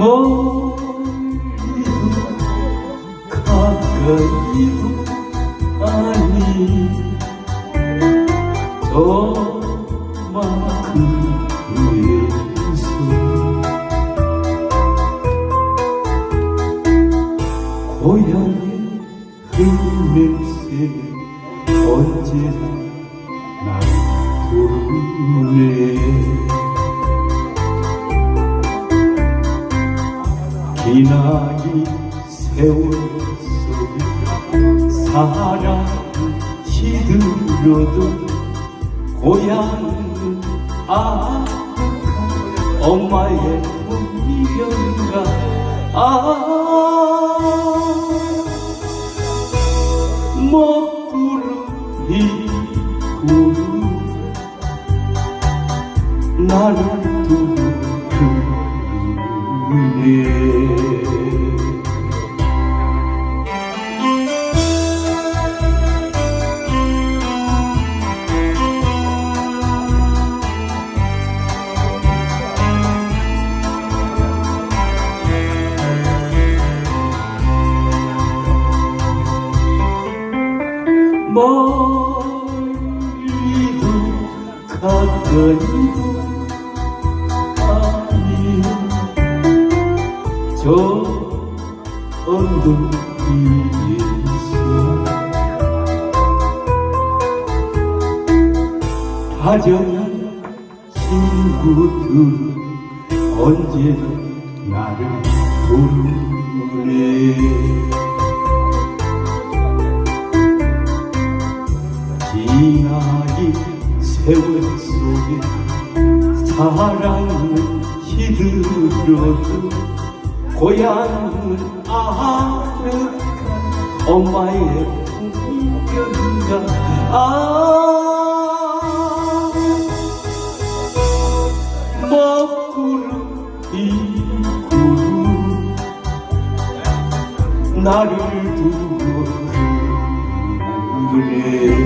멀리도 가까이도 아니 저만큼 위해서 고향의 흙냄새 언제나 날 부르네 기나긴 세월 속에 사랑 시들어도 고향은 아 엄마의 품이련가. 아 먹구름 이 구름 나를 두고 그네 멀리도 가까이도 아니 저 언덕 위에서 다정한 친구들 언제나 나를 부르네 지나기 세월 속에 사랑은 시들어도 고향은 아늑한 엄마의 품견가 아 먹구름 이 구름 나를 두고 그래